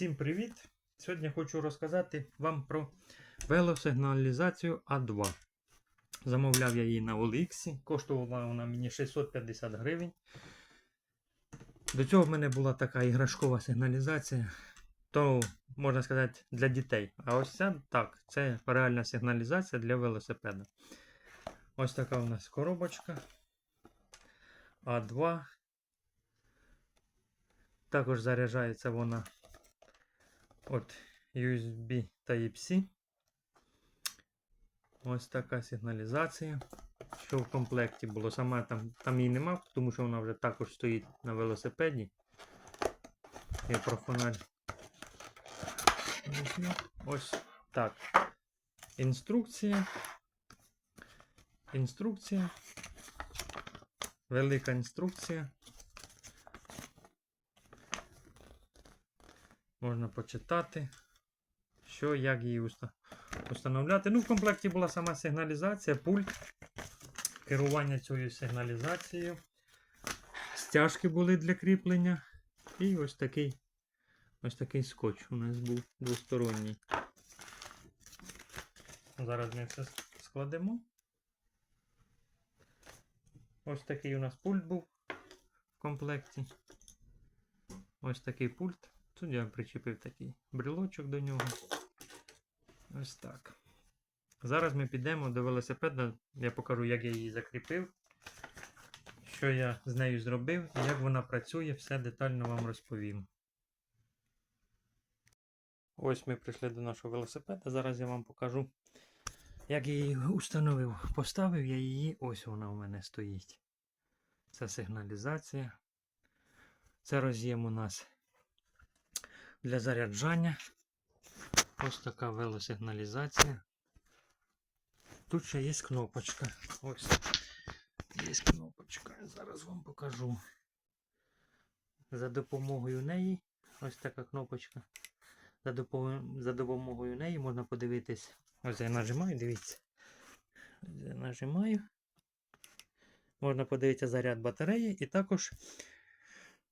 Всім привіт! Сьогодні хочу розказати вам про велосигналізацію А2. Замовляв я її на OLX, коштувала вона мені 650 гривень. До цього в мене була така іграшкова сигналізація, то, можна сказати, для дітей. А ось ця так, це реальна сигналізація для велосипеда. Ось така у нас коробочка. А2. Також заряджається вона от USB Type-C. Ось така сигналізація. Що в комплекті було. Сама там, там її нема, тому що вона вже також стоїть на велосипеді. Я про фонарь. Ось так. Інструкція. Інструкція. Велика інструкція. Можна почитати, що, як її уста- установляти. Ну, в комплекті була сама сигналізація, пульт, керування цією сигналізацією. Стяжки були для кріплення. І ось такий ось такий скотч у нас був двосторонній. Зараз ми все складемо. Ось такий у нас пульт був в комплекті. Ось такий пульт. Тут я причепив такий брелочок до нього. Ось так. Зараз ми підемо до велосипеда. Я покажу, як я її закріпив, що я з нею зробив і як вона працює, все детально вам розповім. Ось ми прийшли до нашого велосипеда. Зараз я вам покажу, як я її установив. Поставив я її, ось вона у мене стоїть. Це сигналізація. Це роз'єм у нас для заряджання. Ось така велосигналізація. Тут ще є кнопочка. Ось є кнопочка. Я зараз вам покажу. За допомогою неї, ось така кнопочка. За допомогою, за допомогою неї можна подивитись. Ось я нажимаю, дивіться. Ось я нажимаю. Можна подивитися заряд батареї і також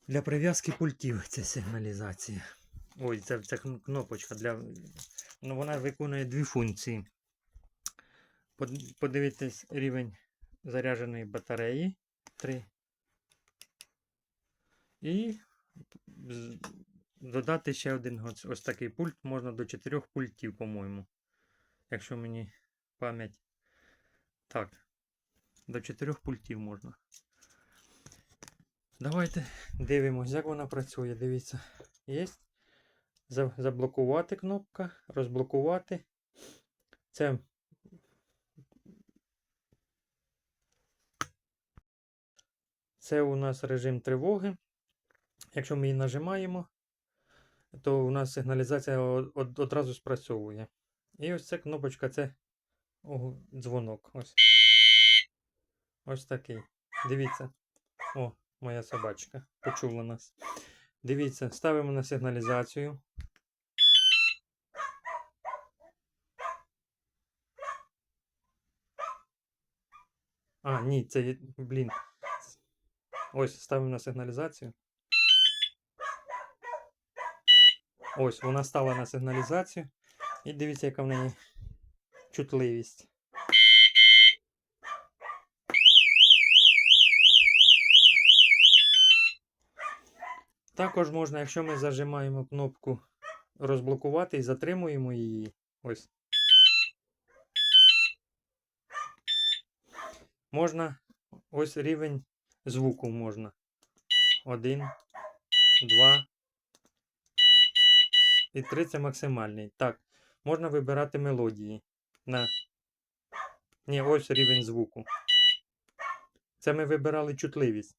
для прив'язки пультів ця сигналізація. Ой, це, це кнопочка для. Ну, вона виконує дві функції. Под- Подивитись рівень зарядженої батареї 3. І додати ще один ось, такий пульт. Можна до 4 пультів, по-моєму. Якщо мені пам'ять. Так. До 4 пультів можна. Давайте дивимось, як вона працює. Дивіться. Є за- заблокувати кнопка, розблокувати. Це Це у нас режим тривоги. Якщо ми її нажимаємо, то у нас сигналізація одразу спрацьовує. І ось ця кнопочка це о, дзвонок. Ось. Ось такий. Дивіться. О, моя собачка. Почула нас. Дивіться, ставимо на сигналізацію. А, ні, це, є- блін. Ось, ставимо на сигналізацію. Ось, вона стала на сигналізацію. І дивіться, яка в неї чутливість. Також можна, якщо ми зажимаємо кнопку розблокувати і затримуємо її. Ось. Можна ось рівень звуку можна. Один, два. І три це максимальний. Так, можна вибирати мелодії. На... Ні, ось рівень звуку. Це ми вибирали чутливість.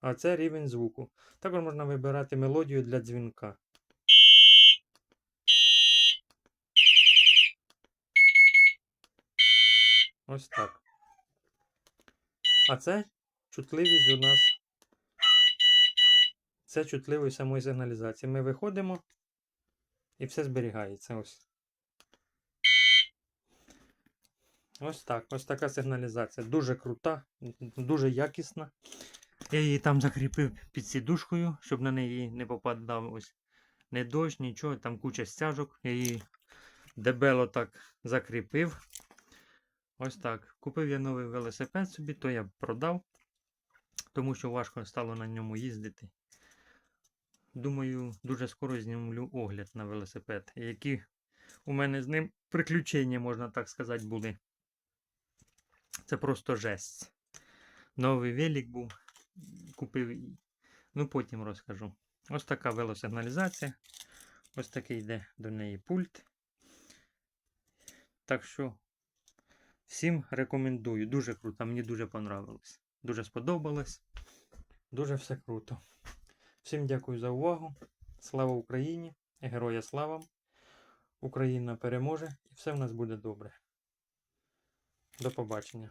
А це рівень звуку. Також можна вибирати мелодію для дзвінка. Ось так. А це чутливість у нас. Це чутливість самої сигналізації. Ми виходимо і все зберігається. Ось. Ось так. Ось така сигналізація. Дуже крута, дуже якісна. Я її там закріпив під сідушкою, щоб на неї не попадав ось не дощ, нічого, там куча стяжок. Я її дебело так закріпив. Ось так. Купив я новий велосипед собі, то я продав, тому що важко стало на ньому їздити. Думаю, дуже скоро знімлю огляд на велосипед. Які у мене з ним приключення, можна так сказати, були. Це просто жесть. Новий велик був. Купив. і- Ну, потім розкажу. Ось така велосигналізація. Ось такий йде до неї пульт. Так що всім рекомендую. Дуже круто. Мені дуже понравилось. Дуже сподобалось. Дуже все круто. Всім дякую за увагу. Слава Україні! Героя слава! Україна переможе і все в нас буде добре. До побачення.